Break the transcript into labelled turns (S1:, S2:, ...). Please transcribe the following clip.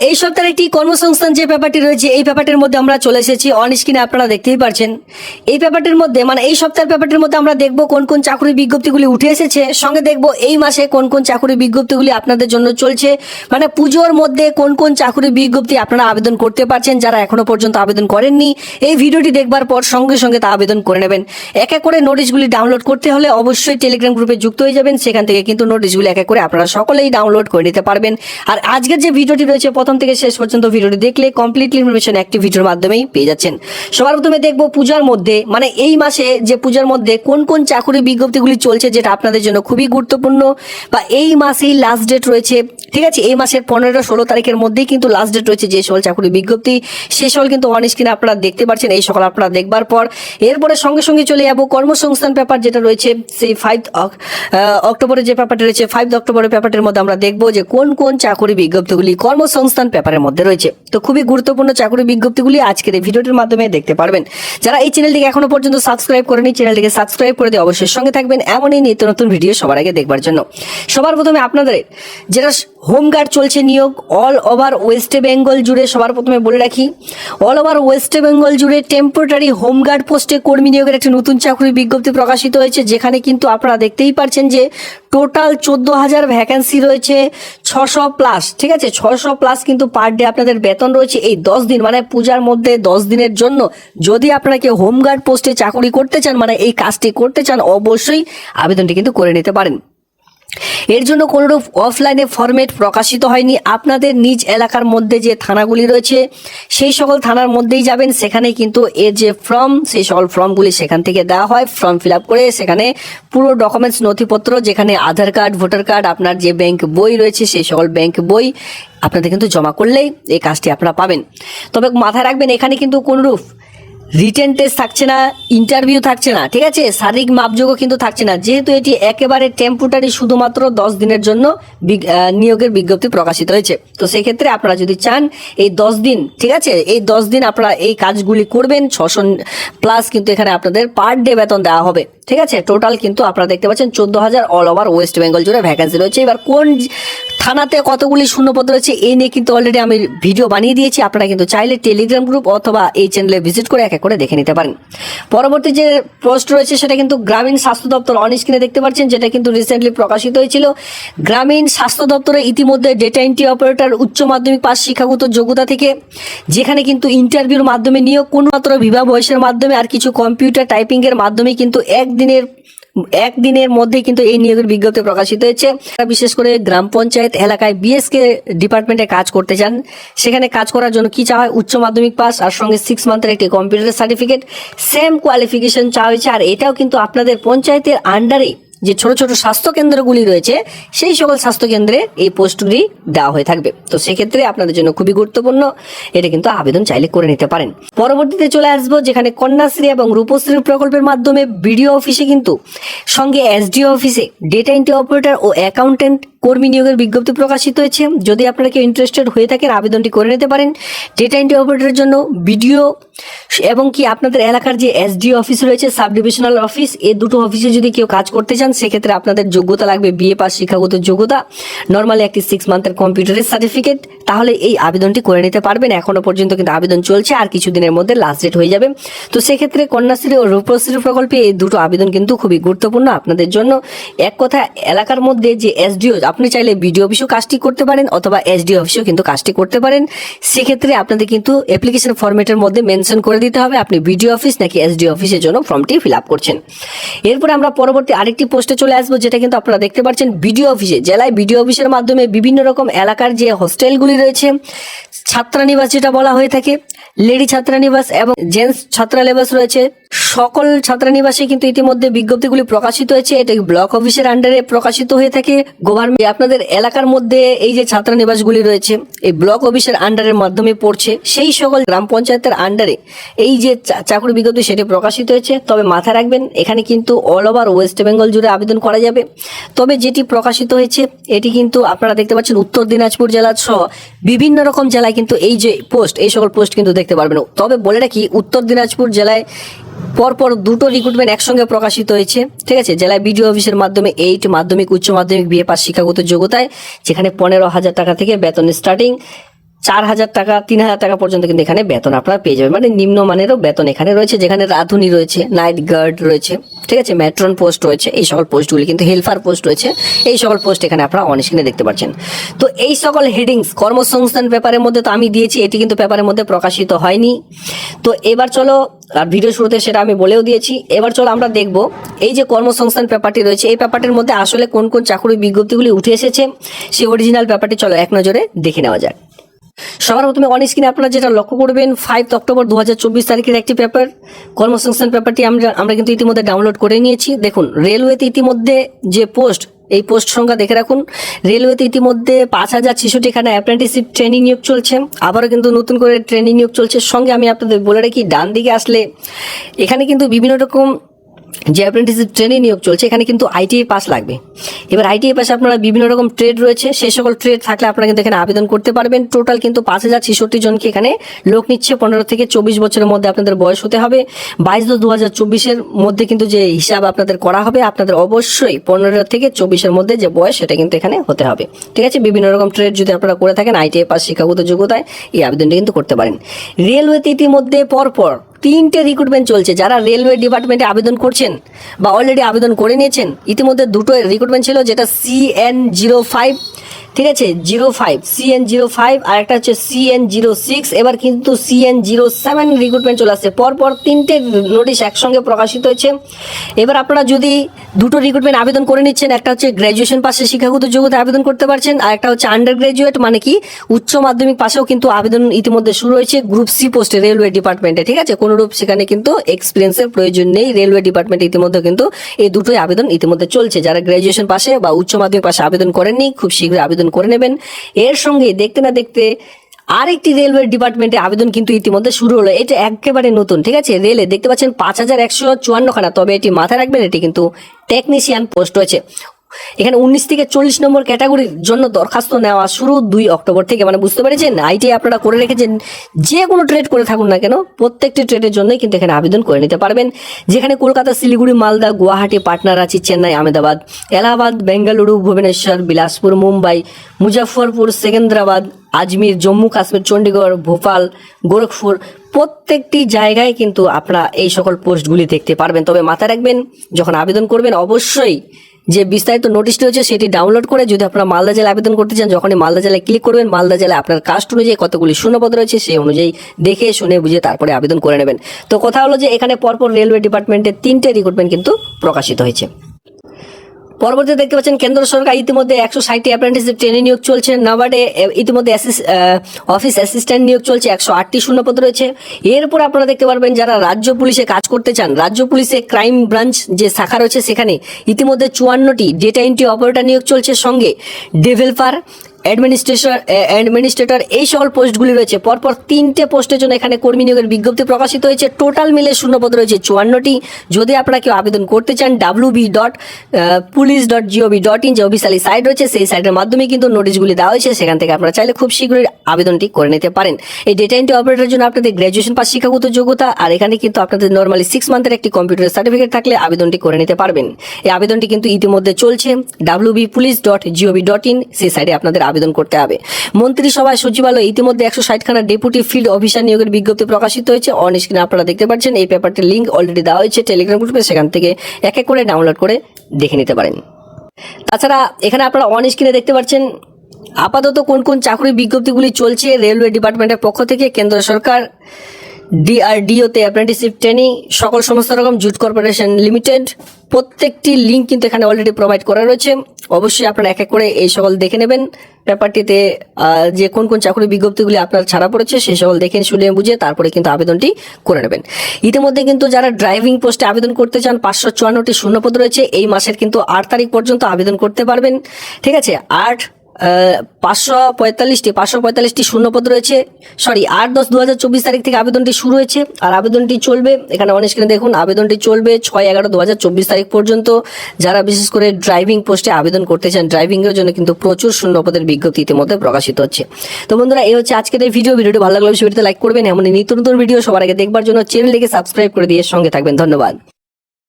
S1: এই সপ্তাহে একটি কর্মসংস্থান যে ব্যাপারটি রয়েছে, এই ব্যাপারটির মধ্যে আমরা চলে এসেছি। অন স্ক্রিনে আপনারা দেখতেই পারছেন। এই ব্যাপারটির মধ্যে মানে এই সপ্তাহের ব্যাপারটির মধ্যে আমরা দেখব কোন কোন চাকরির বিজ্ঞপ্তিগুলি উঠে এসেছে। সঙ্গে দেখব এই মাসে কোন কোন চাকরির বিজ্ঞপ্তিগুলি আপনাদের জন্য চলছে। মানে পুজোর মধ্যে কোন কোন চাকরির বিজ্ঞপ্তি আপনারা আবেদন করতে পারছেন, যারা এখনও পর্যন্ত আবেদন করেননি, এই ভিডিওটি দেখবার পর সঙ্গে সঙ্গে তা আবেদন করে নেবেন। এক এক করে নোটিশগুলি ডাউনলোড করতে হলে অবশ্যই টেলিগ্রাম গ্রুপে যুক্ত হয়ে যাবেন। সেখান থেকে কিন্তু নোটিশগুলি এক এক করে আপনারা সকলেই ডাউনলোড করে নিতে পারবেন। আর আজকের যে ভিডিওটি রয়েছে প্রথম থেকে শেষ পর্যন্ত ভিডিওটি দেখলে কমপ্লিটলি ইনফরমেশন একটি ভিডিওর মাধ্যমেই পেয়ে যাচ্ছেন। সবার প্রথমে দেখব পূজার মধ্যে মানে এই মাসে যে পূজার মধ্যে কোন কোন চাকরি বিজ্ঞপ্তিগুলি চলছে যেটা আপনাদের জন্য খুবই গুরুত্বপূর্ণ বা এই মাসেই লাস্ট ডেট রয়েছে, ঠিক আছে? এই মাসের পনেরো ষোলো তারিখের মধ্যেই কিন্তু লাস্ট ডেট রয়েছে যে সকল চাকরি বিজ্ঞপ্তি, সে সকল কিন্তু অন স্ক্রিনে আপনারা দেখতে পাচ্ছেন এই সকল আপনারা দেখবার পর। এরপরে সঙ্গে সঙ্গে চলে যাব কর্মসংস্থান পেপার যেটা রয়েছে, সেই ফাইভ অক্টোবরের যে পেপারটি রয়েছে ফাইভ অক্টোবরের পেপারটির মধ্যে আমরা দেখব যে কোন কোন চাকরি বিজ্ঞপ্তিগুলি কর্মসংস্থান পেপারের মধ্যে রয়েছে। তো খুবই গুরুত্বপূর্ণ চাকরি বিজ্ঞপ্তিগুলি আজকের এই ভিডিওটির মাধ্যমে দেখতে পারবেন। যারা এই চ্যানেলটিকে এখনও পর্যন্ত সাবস্ক্রাইব করেনি চ্যানেলটিকে সাবস্ক্রাইব করে দিয়ে অবশ্যই সঙ্গে থাকবেন। এমনই নিত্য নতুন ভিডিও সবার আগে দেখবার জন্য। সবার প্রথমে আপনাদের, যেটা হোমগার্ড চলছে নিয়োগ অল ওভার ওয়েস্ট বেঙ্গল জুড়ে সবার প্রথমে বলে রাখি অল ওভার ওয়েস্ট বেঙ্গল জুড়ে টেম্পোরারি হোমগার্ড পোস্টে কর্মী নিয়োগের একটি নতুন চাকরি বিজ্ঞপ্তি প্রকাশিত হয়েছে, যেখানে কিন্তু আপনারা দেখতেই পারছেন যে টোটাল চোদ্দ হাজার ভ্যাকেন্সি রয়েছে, ছশো প্লাস ঠিক আছে? ছশো প্লাস কিন্তু পার ডে আপনাদের বেতন রয়েছে এই দশ দিন। মানে পূজার মধ্যে দশ দিনের জন্য যদি আপনাকে হোমগার্ড পোস্টে চাকরি করতে চান মানে এই কাজটি করতে চান, অবশ্যই আবেদনটি কিন্তু করে নিতে পারেন। এর জন্য কোনোরূপ অফলাইনে ফরম্যাট প্রকাশিত হয়নি। আপনাদের নিজ এলাকার মধ্যে যে থানাগুলি রয়েছে, সেই সকল থানার মধ্যেই যাবেন। সেখানে কিন্তু এর যে ফর্ম সেই সকল ফর্মগুলি সেখান থেকে দেওয়া হয়। ফর্ম ফিল করে সেখানে পুরো ডকুমেন্টস নথিপত্র, যেখানে আধার কার্ড ভোটার কার্ড আপনার যে ব্যাংক বই রয়েছে, সেই সকল ব্যাংক বই আপনাদের কিন্তু জমা করলেই এই কাজটি আপনারা পাবেন। তবে মাথায় রাখবেন, এখানে কিন্তু কোনরূপ রিটেন টেস্ট থাকছে না ইন্টারভিউ থাকছে না, ঠিক আছে? শারীরিক মাপযোগও কিন্তু থাকছে না। যেহেতু এটি একেবারে টেম্পোরারি শুধুমাত্র দশ দিনের জন্য নিয়োগের বিজ্ঞপ্তি প্রকাশিত হয়েছে। তো সেক্ষেত্রে আপনারা যদি চান, এই দশ দিন, ঠিক আছে? এই দশ দিন আপনারা এই কাজগুলি করবেন, ছশো প্লাস কিন্তু এখানে আপনাদের পার ডে বেতন দেওয়া হবে। ঠিক আছে? টোটাল কিন্তু আপনারা দেখতে পাচ্ছেন চোদ্দ হাজার অল ওভার ওয়েস্ট বেঙ্গল জুড়ে ভ্যাকেন্সি রয়েছে। এবার কোন থানাতে কতগুলি শূন্যপদ রয়েছে এই নিয়ে কিন্তু অলরেডি আমি ভিডিও বানিয়ে দিয়েছি। আপনারা কিন্তু চাইলে টেলিগ্রাম গ্রুপ অথবা এই চ্যানেলে ভিজিট করে এক এক করে দেখে নিতে পারেন। পরবর্তী যে পোস্ট রয়েছে, সেটা কিন্তু গ্রামীণ স্বাস্থ্য দপ্তর অন স্ক্রিনে দেখতে পাচ্ছেন, যেটা কিন্তু রিসেন্টলি প্রকাশিত হয়েছিল। গ্রামীণ স্বাস্থ্য দপ্তরে ইতিমধ্যে ডেটা এন্ট্রি অপারেটর উচ্চ মাধ্যমিক পাস শিক্ষাগত যোগ্যতা থেকে, যেখানে কিন্তু ইন্টারভিউর মাধ্যমে নিয়োগ, কোনমাত্র বিবাহ বয়সের মাধ্যমে, আর কিছু কম্পিউটার টাইপিংয়ের মাধ্যমে কিন্তু একদিনের একদিনের মধ্যে কিন্তু এই নিয়োগের বিজ্ঞপ্তি প্রকাশিত হয়েছে। বিশেষ করে গ্রাম পঞ্চায়েত এলাকায় বিএসকে ডিপার্টমেন্টে কাজ করতে চান। সেখানে কাজ করার জন্য কি চাওয়া হয়? উচ্চ মাধ্যমিক পাস, আর সঙ্গে সিক্স মান্থের একটি কম্পিউটার সার্টিফিকেট সেম কোয়ালিফিকেশন চাওয়া হয়েছে, আর এটাও কিন্তু আপনাদের পঞ্চায়েতের আন্ডারে যে ছোট ছোট স্বাস্থ্য কেন্দ্রগুলি রয়েছে, সেই সকল স্বাস্থ্য কেন্দ্রে এই পোস্টগুলি দেওয়া হয়ে থাকবে। তো সেক্ষেত্রে আপনাদের জন্য খুবই গুরুত্বপূর্ণ, এটা কিন্তু আবেদন চাইলে করে নিতে পারেন। পরবর্তীতে চলে আসব, যেখানে কন্যাশ্রী এবং রূপশ্রী প্রকল্পের মাধ্যমে বিডিও অফিসে কিন্তু সঙ্গে এসডিও অফিসে, ডেটা এন্ট্রি অপারেটর ও অ্যাকাউন্টেন্ট কর্মী নিয়োগের বিজ্ঞপ্তি প্রকাশিত হয়েছে। যদি আপনারা কেউ ইন্টারেস্টেড হয়ে থাকেন, আবেদনটি করে নিতে পারেন। ডেটা এন্ট্রি অপারেটরের জন্য বিডিও এবং কি আপনাদের এলাকার যে এসডিও অফিস রয়েছে সাব ডিভিশনাল অফিস এ দুটো অফিসে যদি কেউ কাজ করতে চান, সেক্ষেত্রে আপনাদের যোগ্যতা লাগবে বিএ পাস শিক্ষাগত যোগ্যতা। নর্মালি একটি সিক্স মান্থের কম্পিউটারের সার্টিফিকেট তাহলে এই আবেদনটি করে নিতে পারবেন। এখনও পর্যন্ত কিন্তু আবেদন চলছে, আর কিছুদিনের মধ্যে লাস্ট ডেট হয়ে যাবে। তো সেক্ষেত্রে কন্যাশ্রী ও রূপশ্রী প্রকল্পে এই দুটো আবেদন কিন্তু খুবই গুরুত্বপূর্ণ আপনাদের জন্য। এক কথা, এলাকার মধ্যে যে এসডিও আপনি চাইলে বিডিও অফিসেও কাজটি করতে পারেন, অথবা এসডিও অফিসেও কিন্তু কাজটি করতে পারেন। সেক্ষেত্রে আপনাদের কিন্তু অ্যাপ্লিকেশন ফরম্যাটের মধ্যে মেনশন করে দিতে হবে, আপনি বিডিও অফিস নাকি এসডিও অফিসের জন্য ফর্মটি ফিল আপ করছেন। এরপরে আমরা পরবর্তী আরেকটি পোস্টে চলে আসব, যেটা কিন্তু আপনারা দেখতে পাচ্ছেন বিডিও অফিসে জেলায় বিডিও অফিসের মাধ্যমে বিভিন্ন রকম এলাকার যে হোস্টেলগুলি রয়েছে। ছাত্রানিবাস যেটা বলা হয়ে থাকে। লেডি ছাত্রানিবাস এবং জেন্টস ছাত্রানিবাস রয়েছে। সকল ছাত্রানিবাসে কিন্তু ইতিমধ্যে বিজ্ঞপ্তিগুলি প্রকাশিত হয়েছে। এটা ব্লক অফিসের আন্ডারে প্রকাশিত হয়ে থাকে। গভর্নমেন্ট আপনাদের এলাকার মধ্যে এই যে ছাত্রানিবাসগুলি রয়েছে, এই ব্লক অফিসের আন্ডারের মাধ্যমে পড়ছে। সেই সকল গ্রাম পঞ্চায়েতের আন্ডারে এই যে চাকরি বিজ্ঞপ্তি সেটি প্রকাশিত হয়েছে। তবে মাথায় রাখবেন, এখানে কিন্তু অল ওভার ওয়েস্ট বেঙ্গল জুড়ে আবেদন করা যাবে। তবে যেটি প্রকাশিত হয়েছে, এটি কিন্তু আপনারা দেখতে পাচ্ছেন উত্তর দিনাজপুর জেলা সহ বিভিন্ন রকম জেলায় কিন্তু এই যে পোস্ট এই সকল পোস্ট কিন্তু দেখতে পারবেন। তবে বলে রাখি, উত্তর দিনাজপুর জেলায় পরপর দুটো রিক্রুটমেন্ট একসঙ্গে প্রকাশিত হয়েছে। ঠিক আছে? জেলায় বিডিও অফিসের মাধ্যমে এইট মাধ্যমিক, উচ্চ মাধ্যমিক বিএ পাস শিক্ষাগত যোগ্যতায়, যেখানে পনেরো হাজার টাকা থেকে বেতন স্টার্টিং চার হাজার টাকা, তিন হাজার টাকা পর্যন্ত কিন্তু এখানে বেতন আপনারা পেয়ে যাবেন। মানে নিম্নমানেরও বেতন এখানে রয়েছে, যেখানে রাঁধুনি রয়েছে, নাইট গার্ড রয়েছে, ঠিক আছে ম্যাট্রন পোস্ট রয়েছে, এই সকল পোস্টগুলি কিন্তু হেল্পার পোস্ট রয়েছে, এই সকল পোস্ট এখানে আপনারা অনস্ক্রিনে দেখতে পাচ্ছেন। তো এই সকল হেডিংস কর্মসংস্থান পেপারের মধ্যে তো আমি দিয়েছি, এটি কিন্তু পেপারের মধ্যে প্রকাশিত হয়নি। তো এবার চলো, আর ভিডিও শুরুতে সেটা আমি বলেও দিয়েছি, এবার চলো আমরা দেখব এই যে কর্মসংস্থান পেপারটি রয়েছে, এই পেপারটির মধ্যে আসলে কোন কোন চাকরি বিজ্ঞপ্তিগুলি উঠে এসেছে, সেই অরিজিনাল পেপারটি চলো এক নজরে দেখে নেওয়া যাক। সবার প্রথমে অন স্ক্রিনে আপনারা যেটা লক্ষ্য করবেন ফাইভ অক্টোবর দু চব্বিশ তারিখের একটি পেপার কর্মসংস্থান পেপারটি আমরা আমরা কিন্তু ইতিমধ্যে ডাউনলোড করে নিয়েছি। দেখুন রেলওয়েতে ইতিমধ্যে যে পোস্ট এই পোস্ট সংখ্যা দেখে রাখুন। রেলওয়েতে ইতিমধ্যে পাঁচ হাজার ছেষট্টি খানা অ্যাপ্রেন্টিসশিপ ট্রেনিং নিয়োগ চলছে। আবারও কিন্তু নতুন করে ট্রেনিং নিয়োগ চলছে। সঙ্গে আমি আপনাদের বলে রাখি ডান দিকে আসলে এখানে কিন্তু বিভিন্ন রকম যে অ্যাপ্রেন্টিসশিপ ট্রেনে নিয়োগ চলছে, এখানে কিন্তু আইটিআই পাস লাগবে। এবার আইটিআই পাশে আপনারা বিভিন্ন রকম ট্রেড রয়েছে, সেই সকল ট্রেড থাকলে আপনারা কিন্তু এখানে আবেদন করতে পারবেন। টোটাল কিন্তু পাঁচ হাজার ছেষট্টি জনকে এখানে লোক নিচ্ছে, পনেরো থেকে চব্বিশ বছরের মধ্যে আপনাদের বয়স হতে হবে। বাইশ দশ দু হাজার চব্বিশের মধ্যে কিন্তু যে হিসাব আপনাদের করা হবে, আপনাদের অবশ্যই পনেরো থেকে চব্বিশের মধ্যে যে বয়স, সেটা কিন্তু এখানে হতে হবে। ঠিক আছে? বিভিন্ন রকম ট্রেড যদি আপনারা করে থাকেন আইটিআই পাস শিক্ষাগত যোগ্যতায়, এই আবেদনটা কিন্তু করতে পারেন। রেলওয়েতে ইতিমধ্যে পরপর তিনটে রিক্রুটমেন্ট চলছে। যারা রেলওয়ে ডিপার্টমেন্টে আবেদন করছেন বা অলরেডি আবেদন করে নিয়েছেন, ইতিমধ্যে দুটো রিক্রুটমেন্ট ছিল, যেটা সিএন জিরো ফাইভ ঠিক আছে zero five CN zero five আর একটা হচ্ছে সিএন জিরো সিক্স এবার কিন্তু সিএন জিরো সেভেন রিক্রুটমেন্ট চলে আসছে। পরপর তিনটে নোটিশ একসঙ্গে প্রকাশিত হয়েছে। এবার আপনারা যদি দুটো রিক্রুটমেন্ট আবেদন করে নিচ্ছেন, একটা হচ্ছে গ্র্যাজুয়েশন পাশে শিক্ষাগত যোগ্যতা আবেদন করতে পারছেন, আর একটা হচ্ছে আন্ডার গ্র্যাজুয়েট মানে কি, উচ্চ মাধ্যমিক পাশেও কিন্তু আবেদন ইতিমধ্যে শুরু হয়েছে গ্রুপ সি পোস্টে রেলওয়ে ডিপার্টমেন্টে ঠিক আছে? কোনোরূপ সেখানে কিন্তু এক্সপিরিয়েন্সের প্রয়োজন নেই রেলওয়ে ডিপার্টমেন্টে ইতিমধ্যে কিন্তু এই দুটোই আবেদন ইতিমধ্যে চলছে। যারা গ্র্যাজুয়েশন পাশে বা উচ্চ মাধ্যমিক পাশে আবেদন করেননি, খুব শীঘ্রই আবেদন করে নেবেন। এর সঙ্গে দেখতে না দেখতে আরেকটি রেলওয়ে ডিপার্টমেন্টে আবেদন কিন্তু ইতিমধ্যে শুরু হলো। এটা একেবারে নতুন, ঠিক আছে? রেলে দেখতে পাচ্ছেন পাঁচ হাজার একশো চুয়ান্ন খানা, তবে এটি মাথায় রাখবেন, এটি কিন্তু টেকনিশিয়ান পোস্ট রয়েছে। এখানে উনিশ থেকে চল্লিশ নম্বর ক্যাটাগরির জন্য দরখাস্ত নেওয়া শুরু দুই অক্টোবর থেকে। মানে বুঝতে পেরেছেন? আইটি আপনারা করে রেখেছেন, যে কোনো ট্রেড করে থাকুন না কেন, প্রত্যেকটি ট্রেডের জন্যই কিন্তু এখানে আবেদন করে নিতে পারবেন। যেখানে কলকাতা, শিলিগুড়ি, মালদা, গুয়াহাটি, পাটনা, রাঁচি, চেন্নাই, আহমেদাবাদ, এলাহাবাদ, বেঙ্গালুরু, ভুবনেশ্বর, বিলাসপুর, মুম্বাই মুজাফরপুর সেকেন্দ্রাবাদ, আজমির, জম্মু, কাশ্মীর চণ্ডীগড় ভোপাল, গোরখপুর, প্রত্যেকটি জায়গায় কিন্তু আপনারা এই সকল পোস্টগুলি দেখতে পারবেন। তবে মাথায় রাখবেন, যখন আবেদন করবেন, অবশ্যই যে বিস্তারিত নোটিশটি রয়েছে সেটি ডাউনলোড করে যদি আপনারা মালদা জেলায় আবেদন করতে চান, যখনই মালদা জেলায় ক্লিক করবেন, মালদা জেলায় আপনার কাস্ট অনুযায়ী কতগুলি শূন্যপদ রয়েছে সেই অনুযায়ী দেখে শুনে বুঝে তারপরে আবেদন করে নেবেন। তো কথা হলো যে এখানে পরপর রেলওয়ে ডিপার্টমেন্টের তিনটে রিক্রুটমেন্ট কিন্তু প্রকাশিত হয়েছে। পরবর্তীতে দেখতে পাচ্ছেন কেন্দ্র সরকার ইতিমধ্যে একশো ষাটটি অ্যাপ্রেন্টিসশিপ ট্রেনিং নিয়োগ চলছে। নাবার্ডে ইতিমধ্যে অফিস অ্যাসিস্ট্যান্ট নিয়োগ চলছে, একশো আটটি শূন্যপদ রয়েছে। এরপর আপনারা দেখতে পারবেন যারা রাজ্য পুলিশে কাজ করতে চান, রাজ্য পুলিশে ক্রাইম ব্রাঞ্চ যে শাখা রয়েছে সেখানে ইতিমধ্যে চুয়ান্নটি ডেটা এন্ট্রি অপারেটর নিয়োগ চলছে সঙ্গে। ডেভেলপার অ্যাডমিনিস্ট্রেশন অ্যাডমিনিস্ট্রেটর, এই সকল পোস্টগুলি রয়েছে। পরপর তিনটে পোস্টের জন্য এখানে কর্মী নিয়োগের বিজ্ঞপ্তি প্রকাশিত হয়েছে। টোটাল মিলে শূন্যপদ রয়েছে চুয়ান্নটি। যদি আপনারা কেউ আবেদন করতে চান W B dot police dot GOV dot in যে অফিসিয়ালি সাইট রয়েছে, সেই সাইটের মাধ্যমে কিন্তু নোটিশগুলি দেওয়া হয়েছে। সেখান থেকে আপনারা চাইলে খুব শীঘ্রই আবেদনটি করে নিতে পারেন। এই ডেটা এন্ট্রি অপারেটরের জন্য আপনাদের গ্র্যাজুয়েশন পাস শিক্ষাগত যোগ্যতা আর এখানে কিন্তু আপনাদের নর্মালি সিক্স মান্থের একটি কম্পিউটার সার্টিফিকেট থাকলে আবেদনটি করে নিতে পারবেন। এই আবেদনটি কিন্তু ইতিমধ্যে চলছে। W B police dot GOV dot in সেই সাইটে আপনাদের আবেদন করতে হবে। মন্ত্রিসভায় সচিবালয় ইতিমধ্যে একশো ষাটখানা ডেপুটি ফিল্ড অফিসার নিয়োগের বিজ্ঞপ্তি প্রকাশিত হয়েছে। অন স্ক্রিনে আপনারা দেখতে পাচ্ছেন, এই পেপারটির লিঙ্ক অলরেডি দেওয়া হয়েছে। টেলিগ্রাম গ্রুপে সেখান থেকে এক এক করে ডাউনলোড করে দেখে নিতে পারেন। তাছাড়া এখানে আপনারা অন স্ক্রিনে দেখতে পাচ্ছেন, আপাতত কোন কোন চাকরির বিজ্ঞপ্তিগুলি চলছে রেলওয়ে ডিপার্টমেন্টের পক্ষ থেকে, কেন্দ্র সরকার ডিআরডিওতে অ্যাপ্রেন্টিসশিপ ট্রেনিং সকল সমস্ত রকম জুট কর্পোরেশন লিমিটেড প্রত্যেকটি লিঙ্ক কিন্তু এখানে অলরেডি প্রোভাইড করা রয়েছে। অবশ্যই আপনারা এক এক করে এই সকল দেখে নেবেন। ব্যাপারটিতে যে কোন কোন চাকরি বিজ্ঞপ্তিগুলি আপনার ছাড়া পড়েছে সেই সকল দেখে শুনে বুঝে তারপরে কিন্তু আবেদনটি করে নেবেন। ইতিমধ্যে কিন্তু যারা ড্রাইভিং পোস্টে আবেদন করতে চান, পাঁচশো চুয়ান্নটি শূন্যপদ রয়েছে, এই মাসের কিন্তু আট তারিখ পর্যন্ত আবেদন করতে পারবেন। ঠিক আছে? আট পাঁচশো পঁয়তাল্লিশটি পাঁচশো পঁয়তাল্লিশটি শূন্যপদ রয়েছে। সরি আট দশ দু হাজার চব্বিশ তারিখ থেকে আবেদনটি শুরু হয়েছে আর আবেদনটি চলবে এখানে অনেক স্ক্রিনে দেখুন, আবেদনটি চলবে ছয় এগারো দু হাজার চব্বিশ তারিখ পর্যন্ত। যারা বিশেষ করে ড্রাইভিং পোস্টে আবেদন করতে চান ড্রাইভিং এর জন্য কিন্তু প্রচুর শূন্যপদের বিজ্ঞপ্তি ইতিমধ্যে প্রকাশিত হচ্ছে। তো বন্ধুরা, এই হচ্ছে আজকের এই ভিডিও ভিডিওটি ভালো লাগলে ভিডিওতে লাইক করবেন। এমন নিত্য নতুন ভিডিও সবার আগে দেখবার জন্য চ্যানেলটিকে সাবস্ক্রাইব করে দিয়ে সঙ্গে থাকবেন। ধন্যবাদ।